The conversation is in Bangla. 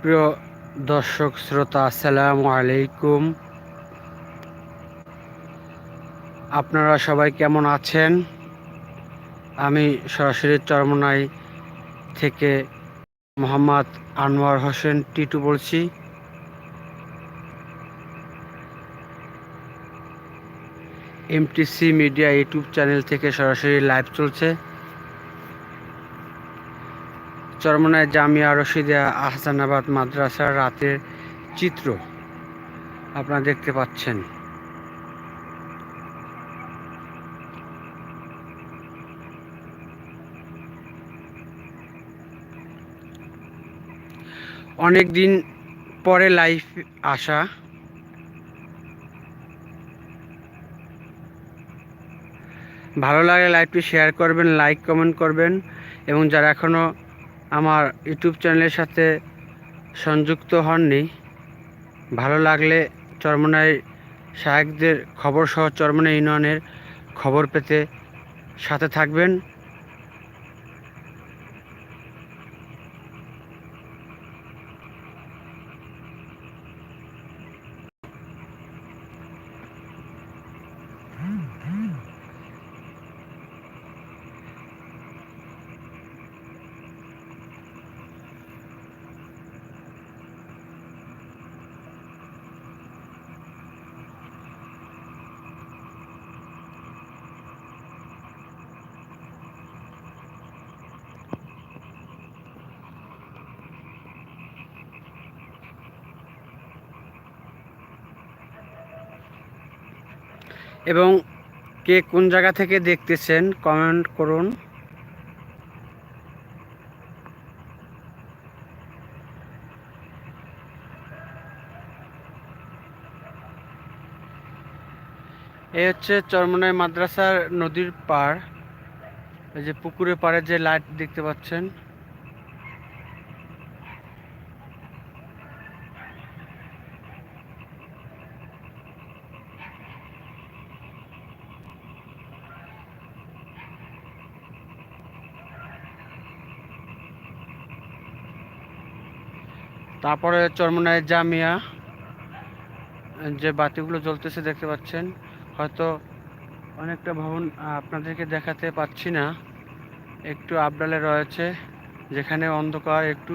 প্রিয় দর্শক, শ্রোতা, আসসালামু আলাইকুম। আপনারা সবাই কেমন আছেন? আমি সরাসরি চরমনাই থেকে মোহাম্মদ আনোয়ার হোসেন টিটু বলছি। এমটিসি মিডিয়া ইউটিউব চ্যানেল থেকে সরাসরি লাইভ চলছে। চরমনায় জামিয়া রশিদিয়া আহসানাবাদ মাদ্রাসার রাতের চিত্র আপনারা দেখতে পাচ্ছেন। অনেক দিন পরে লাইভ আসা। ভালো লাগে লাইভটি শেয়ার করবেন, লাইক কমেন্ট করবেন এবং যারা এখনও আমার ইউটিউব চ্যানেলের সাথে সংযুক্ত হননি। ভালো লাগলে চরমনাই সাহেবদের খবর সহ চরমনাই ইউনিয়নের খবর পেতে সাথে থাকবেন। এবং কে কোন জায়গা থেকে দেখতেছেন কমেন্ট করুন। এই হচ্ছে চরমনাই মাদ্রাসার নদীর পাড়। এই যে পুকুরের পাড়ে যে লাইট দেখতে পাচ্ছেন। তারপরে চরমনায় জামিয়া যে বাতিগুলো জ্বলতেছে দেখতে পাচ্ছেন। হয়তো অনেকটা ভবন আপনাদেরকে দেখাতে পাচ্ছি না। একটু আবডালে রয়েছে, যেখানে অন্ধকার, একটু